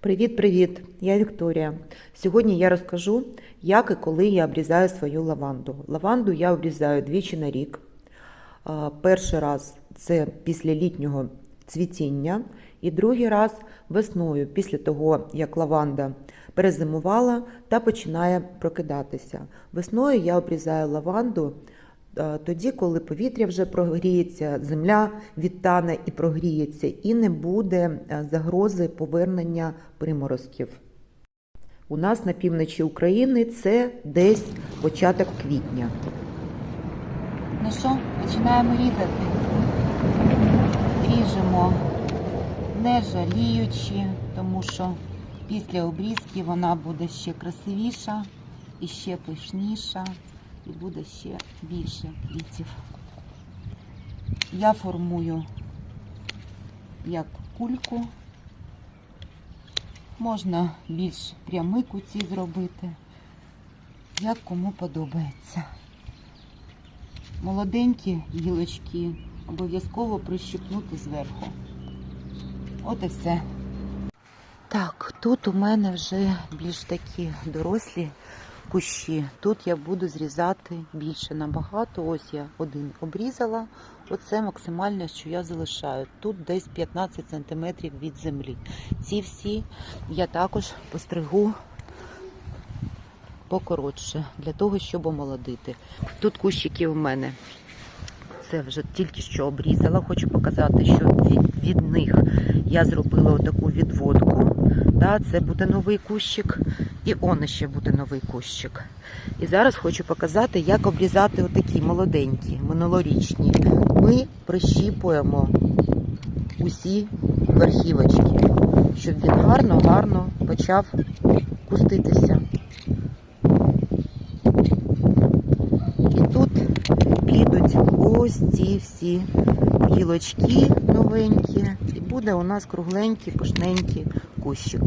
Привіт-привіт! Я Вікторія. Сьогодні я розкажу, як і коли я обрізаю свою лаванду. Лаванду я обрізаю двічі на рік. Перший раз це після літнього цвітіння, і другий раз весною, після того, як лаванда перезимувала та починає прокидатися. Весною я обрізаю лаванду тоді, коли повітря вже прогріється, земля відтане і прогріється, і не буде е, загрози повернення приморозків. У нас на півночі України це десь початок квітня. Ну що, починаємо різати. Ріжемо не жаліючи, тому що після обрізки вона буде ще красивіша і ще пишніша, і буде ще більше квітів. Я формую як кульку. Можна більш прямий куці зробити, як кому подобається. Молоденькі гілочки обов'язково прищипнути зверху. От і все. Так, тут у мене вже більш такі дорослі кущі. Тут я буду зрізати більше набагато. Ось я один обрізала. Оце максимальне, що я залишаю. Тут десь 15 см від землі. Ці всі я також постригу покоротше, для того, щоб омолодити. Тут кущики у мене. Це вже тільки що обрізала. Хочу показати, що від, від них я зробила отаку відводку. Да, це буде новий кущик, і он ще буде новий кущик. І зараз хочу показати, як обрізати отакі молоденькі, минулорічні. Ми прищіпуємо усі верхівочки, щоб він гарно-гарно почав куститися. І тут підуть ось ці всі гілочки новенькі, і буде у нас кругленький, пишненький кущик.